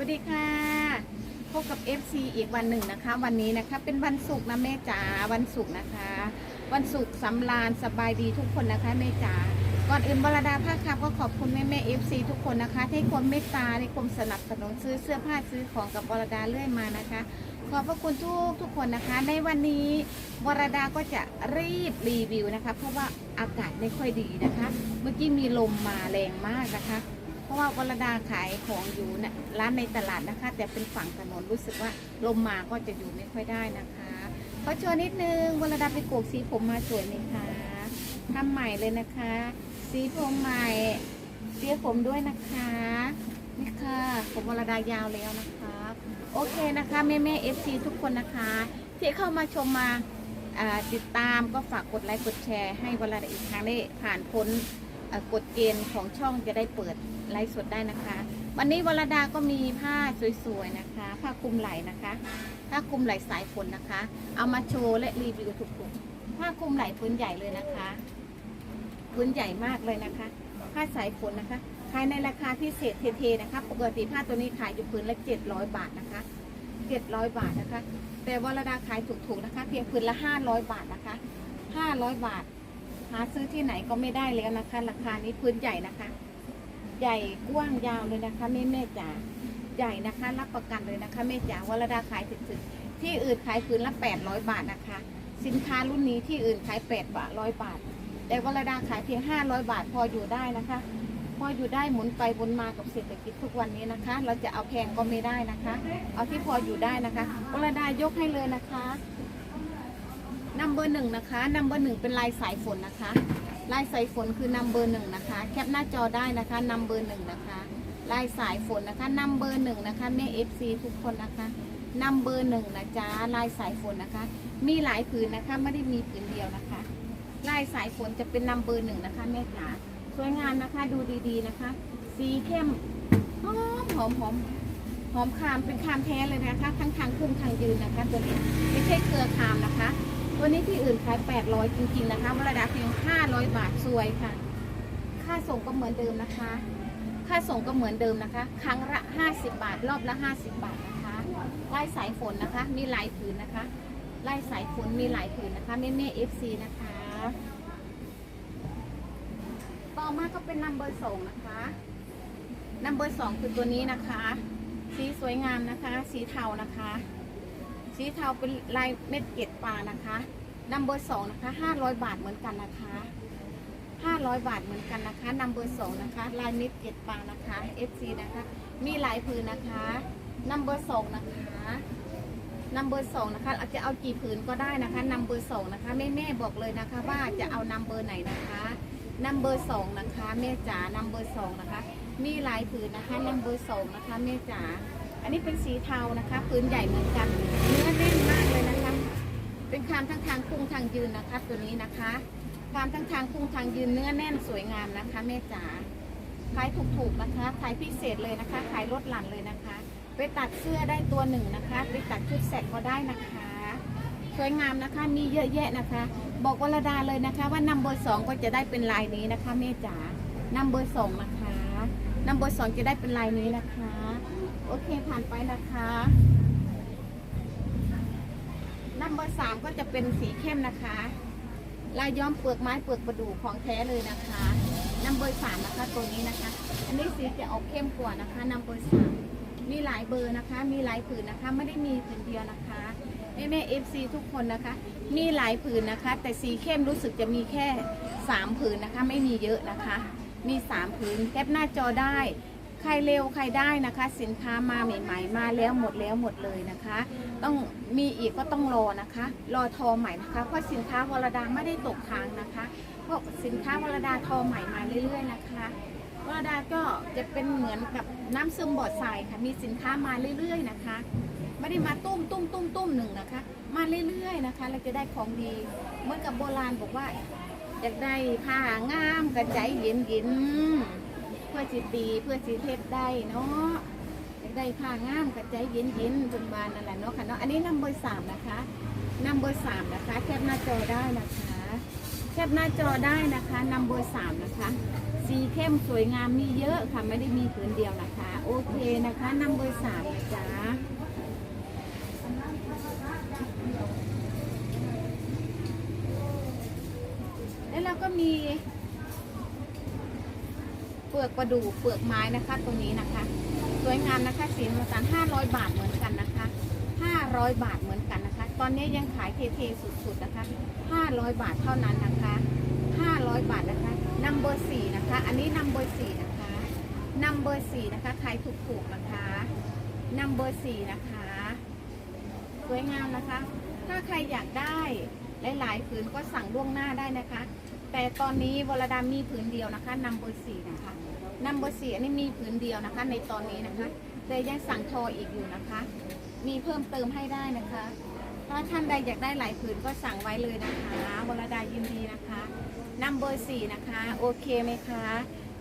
วัสดีค่ะ พบกับ FC อีกวันหนึ่งนะคะ วันนี้นะคะเป็นวันศุกร์นะแม่จ๋าวันศุกร์นะคะ วันศุกร์สำราญสบายดีทุกคนนะคะแม่จ๋าก่อนอื่นบรดาภาคครับก็ขอบคุณแม่แม่ FC ทุกคนนะคะที่ความเมตตาในความสนับสนุนซื้อเสื้อผ้าซื้อของกับบรดาเรื่อยมานะคะ ขอบพระคุณทุกทุกคนนะคะ ในวันนี้วรดาก็จะรีบรีวิวนะคะ เพราะว่าอากาศไม่ค่อยดีนะคะ เมื่อกี้มีลมมาแรงมากนะคะ เพราะว่าวรดาขายของอยู่นะร้านในตลาดนะคะ แต่เป็นฝั่งถนนรู้สึกว่าลมมาก็จะอยู่ไม่ค่อยได้นะคะขอโชว์นิดนึงวรดาไปโกกสีผมมาสวยไหมคะทำใหม่เลยนะคะ สีผมใหม่เสียผมด้วยนะคะนี่ค่ะผมวรดายาวแล้วนะคะ โอเคนะคะแม่แม่เอฟซีทุกคนนะคะ ที่เข้ามาชมมาติดตามก็ฝากกดไลค์กดแชร์ให้วรดาอีกครั้งได้ผ่านพ้น กฎเกณฑ์ของช่องจะได้เปิดไลฟ์สดได้นะคะ วันนี้วรดาก็มีผ้าสวยๆนะคะ ผ้าคลุมไหล่นะคะผ้าคลุมไหล่สายฝนนะคะ เอามาโชว์และรีวิวทุกๆผ้าคลุมไหล่พื้นใหญ่เลยนะคะพื้นใหญ่มากเลยนะคะ ผ้าสายฝนนะคะขายในราคาพิเศษเทๆนะคะ ปกติผ้าตัวนี้ขายอยู่พื้นละ700บาทนะคะ700บาทนะคะ แต่วรดาขายถูกๆนะคะ เพียงพื้นละ500บาทนะคะ500บาท หาซื้อที่ไหนก็ไม่ได้แล้วนะคะ ราคานี้พื้นใหญ่นะคะ ใหญ่กว้างยาวเลยนะคะแม่แม่จ๋าใหญ่นะคะ รับประกันเลยนะคะแม่จ๋าวรดาขายถึงๆที่อื่นขายพื้นละ 800 บาทนะคะ สินค้ารุ่นนี้ที่อื่นขาย8บาท100บาท แต่วรดาขายเพียง 500 บาทพออยู่ได้นะคะ พออยู่ได้หมุนไปหมุนมากับเศรษฐกิจทุกวันนี้นะคะ เราจะเอาแพงก็ไม่ได้นะคะ เอาที่พออยู่ได้นะคะวรดายกให้เลยนะคะ นัมเบอร์หนึ่งนะคะนัมเบอร์หนึ่งเป็นลายสายฝนนะคะ ลายสายฝนคือนัมเบอร์หนึ่งนะคะ แคปหน้าจอได้นะคะนัมเบอร์หนึ่งนะคะ ลายสายฝนนะคะนัมเบอร์หนึ่งนะคะแม่เอฟซีทุกคนนะคะนัมเบอร์หนึ่งนะจ๊ะลายสายฝนนะคะ มีหลายผืนนะคะไม่ได้มีผืนเดียวนะคะ ลายสายฝนจะเป็นนัมเบอร์หนึ่งนะคะแม่จ๋าสวยงามนะคะดูดีๆนะคะ สีเข้มหอมหอมหอมหอมคามเป็นคามแท้เลยนะคะ ทั้งทางขึ้นทางยืนนะคะตัวนี้ไม่ใช่เครือคามนะคะ วนี้ที่อื่นขาย 800 จริงๆนะคะวรดาเพียง 500 บาทสวยค่ะ ค่าส่งก็เหมือนเดิมนะคะ ค่าส่งก็เหมือนเดิมนะคะ ครั้งละ 50 บาท รอบละ 50 บาทนะคะไลายสายฝนนะคะ มีหลายผืนนะคะไลายสายฝนมีหลายผืนนะคะแม่แม่เอฟซีนะคะ ต่อมาก็เป็นนัมเบอร์สองนะคะนัมเบอร์สองคือตัวนี้นะคะ สีสวยงามนะคะ สีเทานะคะ สีเทาเป็นลายเม็ดเกล็ดปลานะคะนัมเบอร์สองนะคะห้าร้อยบาทเหมือนกันนะคะห้าร้อยบาทเหมือนกันนะคะนัมเบอร์สองนะคะลายเม็ดเกล็ดปลานะคะ FC นะคะมีหลายผืนนะคะนัมเบอร์สองนะคะนัมเบอร์สองนะคะอาจจะเอากี่ผืนก็ได้นะคะนัมเบอร์สองนะคะแม่แม่บอกเลยนะคะว่าจะเอานัมเบอร์ไหนนะคะนัมเบอร์สองนะคะแม่จ๋านัมเบอร์สองนะคะ มีหลายผืนนะคะนัมเบอร์สองนะคะแม่จ๋าอันนี้เป็นสีเทานะคะพื้นใหญ่เหมือนกัน เป็นคามทั้งทางคุ้งทางยืนนะคะ ตัวนี้นะคะคามทั้งทางคุ้งทางยืนเนื้อแน่นสวยงามนะคะแม่จ๋าขายถูกๆนะคะขายพิเศษเลยนะคะ ขายลดหลั่นเลยนะคะ ไปตัดเสื้อได้ตัวหนึ่งนะคะ ไปตัดชุดแสกก็ได้นะคะ สวยงามนะคะมีเยอะแยะนะคะ บอกวรดาเลยนะคะ ว่านัมเบอร์สองก็จะได้เป็นลายนี้นะคะแม่จ๋านัมเบอร์สองนะคะนัมเบอร์สองจะได้เป็นลายนี้นะคะ โอเคผ่านไปนะคะ นัมเบอร์สามก็จะเป็นสีเข้มนะคะ ลายย้อมเปลือกไม้เปลือกประดู่ของแท้เลยนะคะนัมเบอร์สามนะคะตัวนี้นะคะ อันนี้สีจะออกเข้มกว่านะคะนัมเบอร์สามมีหลายเบอร์นะคะ มีหลายผืนนะคะ ไม่ได้มีผืนเดียวนะคะแม่แม่เอฟซีทุกคนนะคะ มีหลายผืนนะคะ แต่สีเข้มรู้สึกจะมีแค่สามผืนนะคะ ไม่มีเยอะนะคะ มีสามผืนแคปหน้าจอได้ ใครเร็วใครได้นะคะ สินค้ามาใหม่ ๆ มาแล้วหมดแล้วหมดเลยนะคะ ต้องมีอีกก็ต้องรอนะคะ รอทอใหม่นะคะเพราะสินค้าวรดาไม่ได้ตกค้างนะคะเพราะสินค้าวรดาทอใหม่มาเรื่อย ๆ นะคะวรดาก็จะเป็นเหมือนกับน้ำซึมบอดทรายค่ะมีสินค้ามาเรื่อย ๆ นะคะไม่ได้มาตุ้มตุ้มตุ้มตุ้มหนึ่งนะคะ มาเรื่อยๆนะคะเราจะได้ของดีเหมือนกับโบราณบอกว่าอยากได้ผ้างามกระใจเย็นเย็นๆ พื่อสิตีเพื่อสิเทศได้เนาะอยากได้ผ้างามกระใจเย็นเย็นจนบานนั่นแหละเนาะค่ะเนาะอันนี้นัมเบอร์สามนะคะนัมเบอร์สามนะคะ แคปหน้าจอได้นะคะ แคปหน้าจอได้นะคะนัมเบอร์สามนะคะสีเข้มสวยงามมีเยอะค่ะไม่ได้มีผืนเดียวนะคะ โอเคนะคะนำเบอร์สามนะจ๊ะแล้วเราก็มี ลือกประดูเปลือกไม้นะคะตรงนี้นะคะ สวยงามนะคะสีน้ำตาล500 บาทเหมือนกันนะคะ 500 บาทเหมือนกันนะคะ ตอนนี้ยังขายเทๆสุดๆนะคะ 500 บาทเท่านั้นนะคะ 500 บาทนะคะนัมเบอร์สี่นะคะ อันนี้นัมเบอร์สี่นะคะนัมเบอร์สี่นะคะขายถูกๆนะคะนัมเบอร์สี่นะคะ สวยงามนะคะ ถ้าใครอยากได้หลายๆผืนก็สั่งล่วงหน้าได้นะคะแต่ตอนนี้วรดามีผืนเดียวนะคะนัมเบอร์สี่นะคะ นัมเบอร์สี่อันนี้มีผืนเดียวนะคะ ในตอนนี้นะคะ แต่ยังสั่งทออีกอยู่นะคะ มีเพิ่มเติมให้ได้นะคะ ถ้าท่านใดอยากได้หลายผืนก็สั่งไว้เลยนะคะวรดายินดีนะคะนัมเบอร์สี่นะคะ โอเคไหมคะ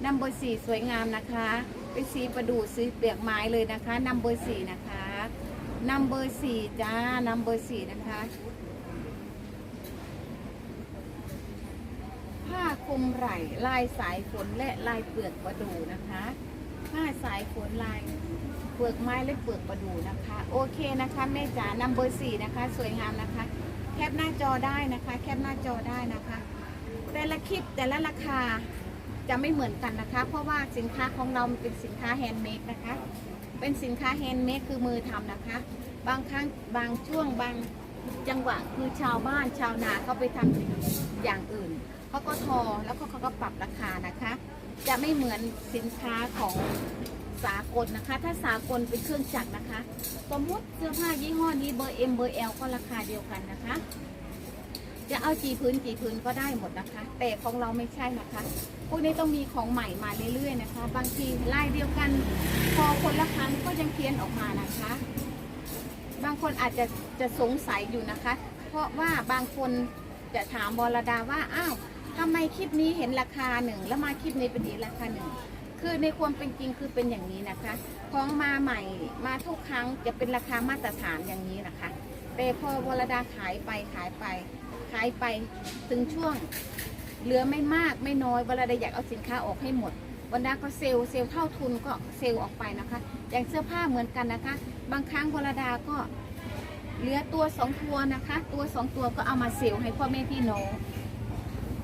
นัมเบอร์สี่สวยงามนะคะ เป็นสีประดู่สีเปียกไม้เลยนะคะนัมเบอร์สี่นะคะนัมเบอร์สี่จ้านัมเบอร์สี่นะคะ ผ้าคลุมไหล่ลายสายฝนและลายเปลือกประดูนะคะ ผ้าสายฝนลายเปลือกไม้และเปลือกประดูนะคะ โอเคนะคะแม่จ๋านัมเบอร์สี่นะคะ สวยงามนะคะ แคปหน้าจอได้นะคะ แคปหน้าจอได้นะคะ แต่ละคลิปแต่ละราคาจะไม่เหมือนกันนะคะ เพราะว่าสินค้าของเราเป็นสินค้าแฮนด์เมดนะคะ เป็นสินค้าแฮนด์เมดคือมือทำนะคะ บางครั้งบางช่วงบางจังหวะคือชาวบ้านชาวนาเขาไปทำอย่างอื่น เขาก็ทอแล้วก็เขาก็ปรับราคานะคะ จะไม่เหมือนสินค้าของสากลนะคะ ถ้าสากลเป็นเครื่องจักรนะคะ สมมติเสื้อผ้ายี่ห้อนี้เบอร์ M เบอร์ L ก็ราคาเดียวกันนะคะ จะเอากี่พื้นกี่พื้นก็ได้หมดนะคะ แต่ของเราไม่ใช่นะคะ พวกนี้ต้องมีของใหม่มาเรื่อยๆนะคะ บางทีลายเดียวกัน พอคนละครั้งก็ยังเพี้ยนออกมานะคะ บางคนอาจจะจะสงสัยอยู่นะคะ เพราะว่าบางคนจะถามบรดาว่า อ้าว ทำไมคลิปนี้เห็นราคาหนึ่งแล้วมาคลิปนี้เป็นอีกราคาหนึ่งคือในความเป็นจริงคือเป็นอย่างนี้นะคะของมาใหม่มาทุกครั้งจะเป็นราคามาตรฐานอย่างนี้นะคะ แต่พอวรดาขายไปขายไป ขายไปถึงช่วงเหลือไม่มากไม่น้อยวรดาอยากเอาสินค้าออกให้หมดวันดาก็เซลล์เซลล์เท่าทุนก็เซลล์ออกไปนะคะ อย่างเสื้อผ้าเหมือนกันนะคะ บางครั้งวรดาก็เหลือตัวสองตัวนะคะ ตัวสองตัวก็เอามาเซลล์ให้พ่อแม่พี่น้อง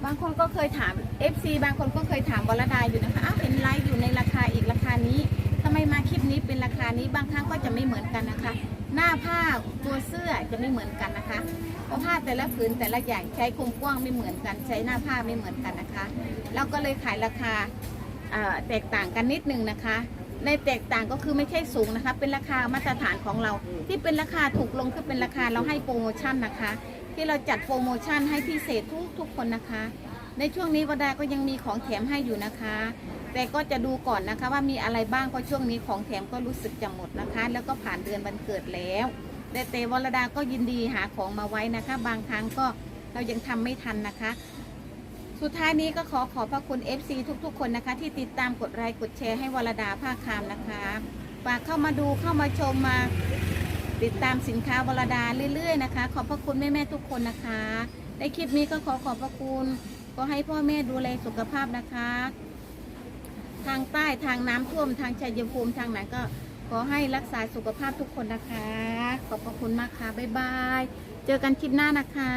บางคนก็เคยถาม FC บางคนก็เคยถามวรดาอยู่นะคะอ้าวเห็นไลฟ์อยู่ในราคาอีกราคานี้ทำไมมาคลิปนี้เป็นราคานี้บางครั้งก็จะไม่เหมือนกันนะคะ หน้าผ้าตัวเสื้อจะไม่เหมือนกันนะคะเพราะผ้าแต่ละผืนแต่ละอย่างใช้คมกว้างไม่เหมือนกัน ใช้หน้าผ้าไม่เหมือนกันนะคะเราก็เลยขายราคาแตกต่างกันนิดนึงนะคะในแตกต่างก็คือไม่ใช่สูงนะคะ เป็นราคามาตรฐานของเรา ที่เป็นราคาถูกลงคือเป็นราคาเราให้โปรโมชั่นนะคะ ที่เราจัดโปรโมชั่นให้พิเศษทุกทุกคนนะคะ ในช่วงนี้วดาก็ยังมีของแถมให้อยู่นะคะ แต่ก็จะดูก่อนนะคะว่ามีอะไรบ้างเพราะช่วงนี้ของแถมก็รู้สึกจะหมดนะคะ แล้วก็ผ่านเดือนวันเกิดแล้วแต่เตวรดาก็ยินดีหาของมาไว้นะคะ บางครั้งก็เรายังทำไม่ทันนะคะ สุดท้ายนี้ก็ขอขอบพระคุณ FC ทุกๆ คนนะคะ ที่ติดตามกดไลค์กดแชร์ให้วรดาภาคคามนะคะฝากเข้ามาดูเข้ามาชมมา ติดตามสินค้าวรดาเรื่อยๆนะคะ ขอบพระคุณแม่ ๆ ทุกคนนะคะ ในคลิปนี้ก็ขอขอบพระคุณ ก็ให้พ่อแม่ดูแลสุขภาพนะคะ ทางใต้ทางน้ำท่วมทางชัยภูมิทางไหนก็ขอให้รักษาสุขภาพทุกคนนะคะ ขอบพระคุณมากค่ะบ๊ายบาย เจอกันคลิปหน้านะคะ